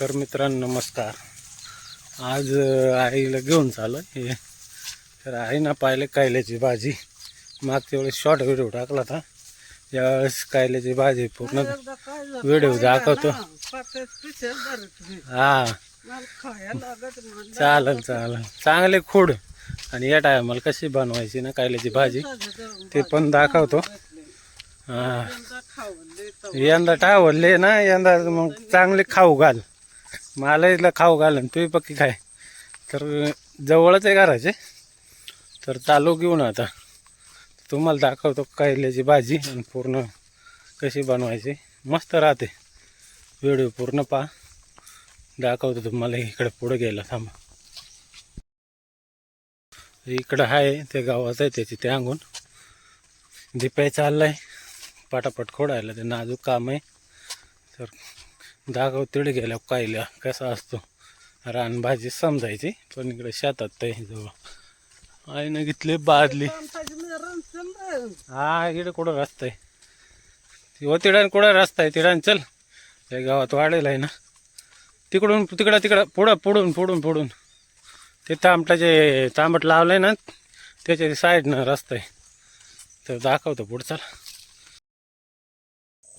तर मित्रांनो नमस्कार. आज आईला घेऊन चालू हे तर आईनं पाहिले कायल्याची भाजी. मागच्या वेळेस शॉर्ट व्हिडिओ टाकला होता. यावेळेस कायल्याची भाजी पूर्ण व्हिडिओ दाखवतो. हा. चालेल चालेल चांगले खूड. आणि या टायमाला कशी बनवायची ना कायल्याची भाजी ते पण दाखवतो. हा. यंदा टावरले ना यंदा मग चांगले खाऊ घाल. मला इथला खाऊ घालन. तुम्ही पक्की काय तर जवळच आहे घराचे. तर चालू घेऊन आता. तुम्हाला दाखवतो कैल्याची भाजी आणि पूर्ण कशी बनवायची. मस्त राहते. व्हिडिओ पूर्ण पहा. दाखवतो तुम्हाला इकडे पुढे गेला. थांबा. इकडं आहे ते गावाचं आहे त्याची ते अंगून. दीपाय चाललं आहे पटापट खोडायला. ते नाजूक काम आहे. तर दाखव तिकडे गेल्या कायल्या कसा असतो. रानभाजी समजायची पण इकडे शेतात ते जवळ. आईनं घेतले बादली. हा इकडे कुठं रस्ता आहे. हो तिडान कुठं रस्ता आहे तिडान चल. त्या गावात वाढेल आहे ना. तिकडून तिकडं तिकडं पुढं पुढून पुढून पुढून. ते तांबटाचे तांबट लावलं आहे ना त्याच्या साईडनं रस्ता आहे. तर दाखवतो पुढचा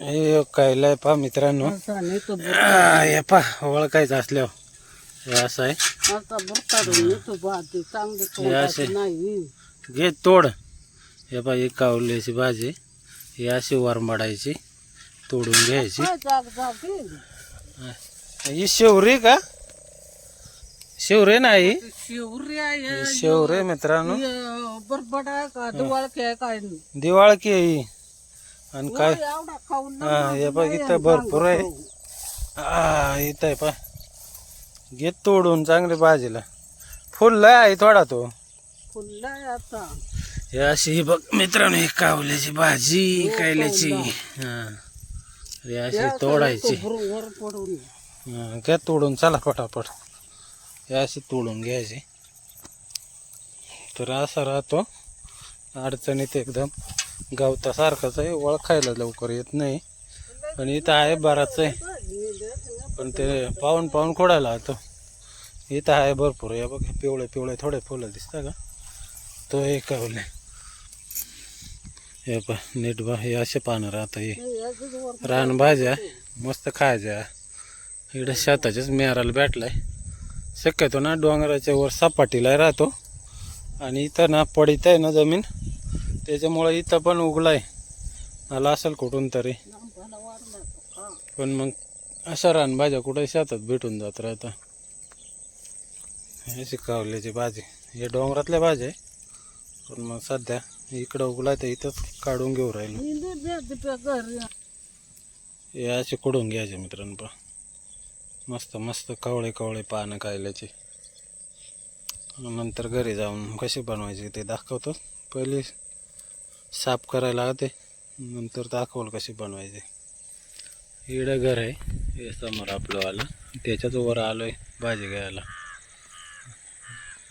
हे कायलाय पा मित्रांनो. आ, हे पा ओळखायचं असल्यावर. हे असं आहे. हे असे. घे तोड. हे पा ही कावल्याची भाजी ही अशी वरमाडायची. तोडून घ्यायची. ही. शेवरी का? शेवरे नाही ही? शेवरे मित्रांनो. दिवाळकी आहे ही. आणि काय? हा हे बघ इथं भरपूर आहे. हा इथं आहे पा घे तोडून चांगली भाजीला. फुल आहे थोडा तो. हे अशी ही बघ मित्रांनो ही कावल्याची भाजी कायल्याची. हा. हे अशी तोडायची. हा, घ्या तोडून चला पटापट. हे अशी तोडून घ्यायची. तर असा राहतो. अडचणीत एकदम. गवतासारखंच आहे ओळखायला लवकर येत नाही. पण इथं आहे बराच आहे. पण ते पाहून पाहून खोडायला होतो इथं आहे भरपूर या बघ पिवळे पिवळे थोडे फुलं दिसतं का? तो एक कावले हे पा नीट बा हे असे पानं राहतं हे. रानभाज्या मस्त खायच्या इकडे शेताच्याच मेराला भेटलाय. शक्यतो ना डोंगराच्या वर सपाटीला राहतो. आणि इथं ना पडित आहे ना जमीन. त्याच्यामुळं इथं पण उगलाय आला असेल कुठून तरी. पण मग अशा रानभाज्या कुठे शेतात भेटून जात राहता. अशी कावल्याची भाजी. हे डोंगरातल्या भाज्या आहे. पण मग सध्या इकडं उगलाय तर इथंच काढून घेऊ राहील. हे असे कुडून घ्यायचे मित्रांनो पण मस्त मस्त कवळे कवळे पानं कायल्याचे नंतर घरी जाऊन कशी बनवायची ते दाखवतो. पहिले साफ करायला होते नंतर दाखवलं कशी बनवायचे. इकडं घर आहे. हे समोर आपलं आलं. त्याच्याच वर आलो आहे भाजी घ्यायला.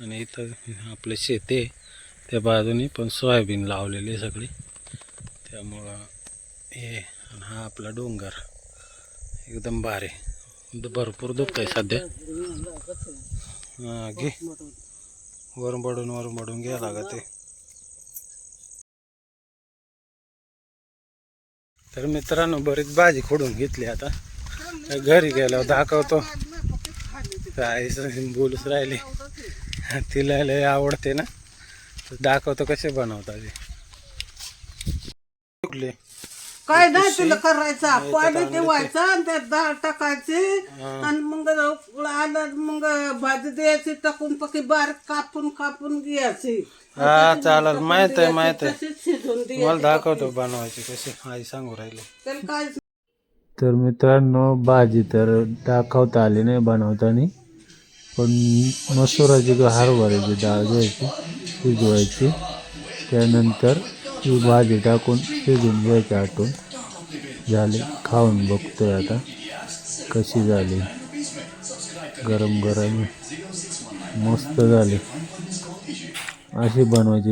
आणि इथं आपले शेती आहे. त्या बाजूनी पण सोयाबीन लावलेली आहे सगळी. त्यामुळं हे आणि हा आपला डोंगर. एकदम भारी भरपूर दुखत आहे सध्या. हां घे. वरून बडून वरून बडून घ्या लागत आहे. तर मित्रांनो बरीच भाजी खोडून घेतली आता. घरी गेल्यावर दाखवतो. काय बोलूच राहिले. तिला लय आवडते ना. तर दाखवतो कसे बनवतात काय नाही तुला करायचा? पाणी ठेवायचं आणि त्यात डाळ टाकायची आणि मग आलं मग भाजी द्यायची टाकून पकी बारीक कापून कापून घ्यायची. हा चालेल. माहीत आहे माहीत आहे. मला दाखवतो बनवायची कशी आई सांगू राहिले. तर मित्रांनो भाजी तर दाखवता आली नाही बनवताना पण मसुराची किंवा हरभऱ्याची डाळ घ्यायची शिजवायची. त्यानंतर ही भाजी टाकून शिजून घ्यायची आटून झाली खाऊन बघतोय आता कशी झाली. गरम गरम मस्त झाली. अशी बनवायची.